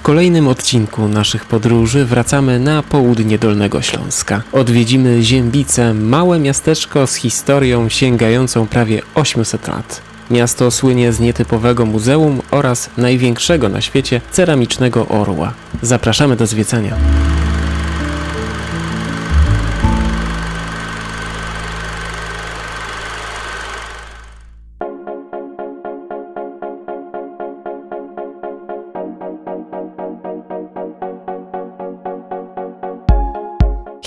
W kolejnym odcinku naszych podróży wracamy na południe Dolnego Śląska. Odwiedzimy Ziębice, małe miasteczko z historią sięgającą prawie 800 lat. Miasto słynie z nietypowego muzeum oraz największego na świecie ceramicznego orła. Zapraszamy do zwiedzania.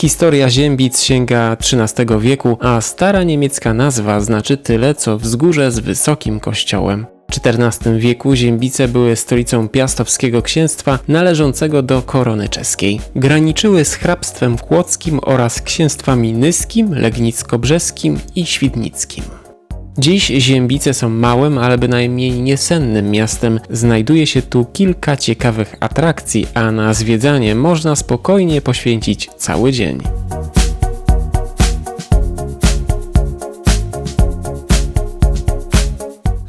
Historia Ziębic sięga XIII wieku, a stara niemiecka nazwa znaczy tyle co wzgórze z wysokim kościołem. W XIV wieku Ziębice były stolicą piastowskiego księstwa należącego do korony czeskiej. Graniczyły z hrabstwem kłodzkim oraz księstwami nyskim, legnicko-brzeskim i świdnickim. Dziś Ziębice są małym, ale bynajmniej niesennym miastem. Znajduje się tu kilka ciekawych atrakcji, a na zwiedzanie można spokojnie poświęcić cały dzień.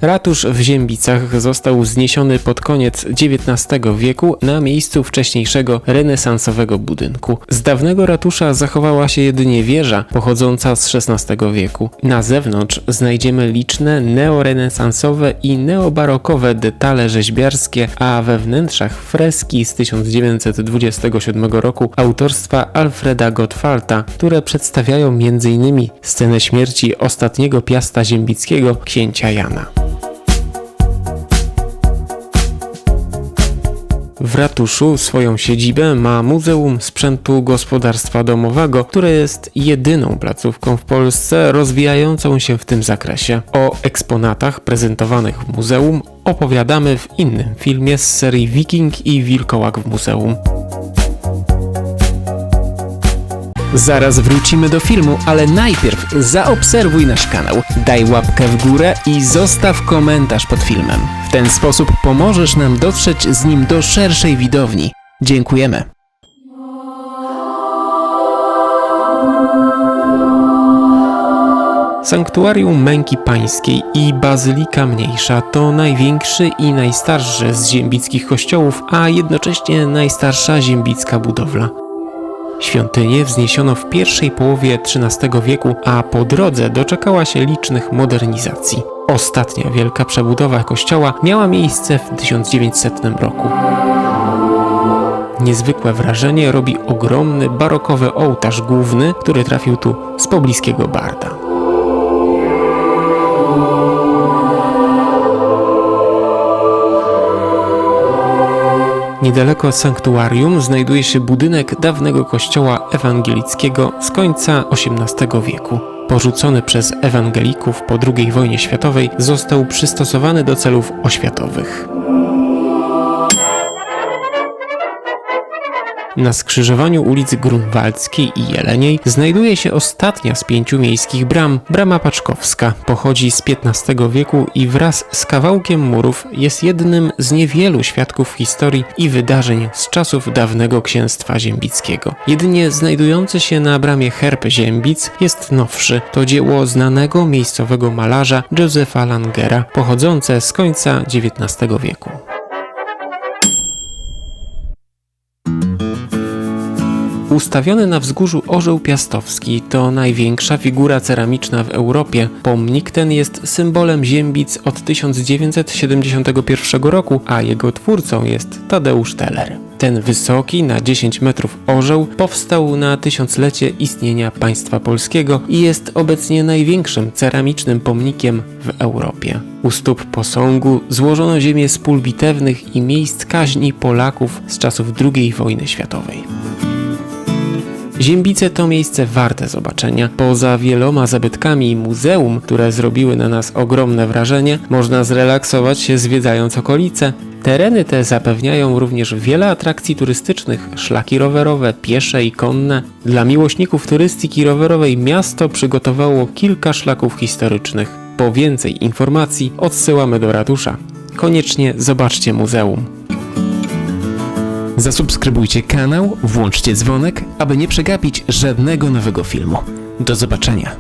Ratusz w Ziębicach został zniesiony pod koniec XIX wieku na miejscu wcześniejszego renesansowego budynku. Z dawnego ratusza zachowała się jedynie wieża pochodząca z XVI wieku. Na zewnątrz znajdziemy liczne neorenesansowe i neobarokowe detale rzeźbiarskie, a we wnętrzach freski z 1927 roku autorstwa Alfreda Gottfalta, które przedstawiają m.in. scenę śmierci ostatniego piasta ziembickiego księcia Jana. W ratuszu swoją siedzibę ma Muzeum Sprzętu Gospodarstwa Domowego, które jest jedyną placówką w Polsce rozwijającą się w tym zakresie. O eksponatach prezentowanych w muzeum opowiadamy w innym filmie z serii Wiking i Wilkołak w muzeum. Zaraz wrócimy do filmu, ale najpierw zaobserwuj nasz kanał, daj łapkę w górę i zostaw komentarz pod filmem. W ten sposób pomożesz nam dotrzeć z nim do szerszej widowni. Dziękujemy. Sanktuarium Męki Pańskiej i Bazylika Mniejsza to największy i najstarszy z ziembickich kościołów, a jednocześnie najstarsza ziembicka budowla. Świątynię wzniesiono w pierwszej połowie XIII wieku, a po drodze doczekała się licznych modernizacji. Ostatnia wielka przebudowa kościoła miała miejsce w 1900 roku. Niezwykłe wrażenie robi ogromny barokowy ołtarz główny, który trafił tu z pobliskiego Barda. Niedaleko sanktuarium znajduje się budynek dawnego kościoła ewangelickiego z końca XVIII wieku. Porzucony przez ewangelików po II wojnie światowej, został przystosowany do celów oświatowych. Na skrzyżowaniu ulic Grunwaldzkiej i Jeleniej znajduje się ostatnia z pięciu miejskich bram, brama Paczkowska. Pochodzi z XV wieku i wraz z kawałkiem murów jest jednym z niewielu świadków historii i wydarzeń z czasów dawnego księstwa ziembickiego. Jedynie znajdujący się na bramie herb Ziembic jest nowszy. To dzieło znanego miejscowego malarza Józefa Langera, pochodzące z końca XIX wieku. Ustawiony na wzgórzu orzeł piastowski to największa figura ceramiczna w Europie. Pomnik ten jest symbolem Ziembic od 1971 roku, a jego twórcą jest Tadeusz Teller. Ten wysoki na 10 metrów orzeł powstał na tysiąclecie istnienia państwa polskiego i jest obecnie największym ceramicznym pomnikiem w Europie. U stóp posągu złożono ziemię z pól bitewnych i miejsc kaźni Polaków z czasów II wojny światowej. Ziembice to miejsce warte zobaczenia. Poza wieloma zabytkami i muzeum, które zrobiły na nas ogromne wrażenie, można zrelaksować się zwiedzając okolice. Tereny te zapewniają również wiele atrakcji turystycznych, szlaki rowerowe, piesze i konne. Dla miłośników turystyki rowerowej miasto przygotowało kilka szlaków historycznych. Po więcej informacji odsyłamy do ratusza. Koniecznie zobaczcie muzeum. Zasubskrybujcie kanał, włączcie dzwonek, aby nie przegapić żadnego nowego filmu. Do zobaczenia.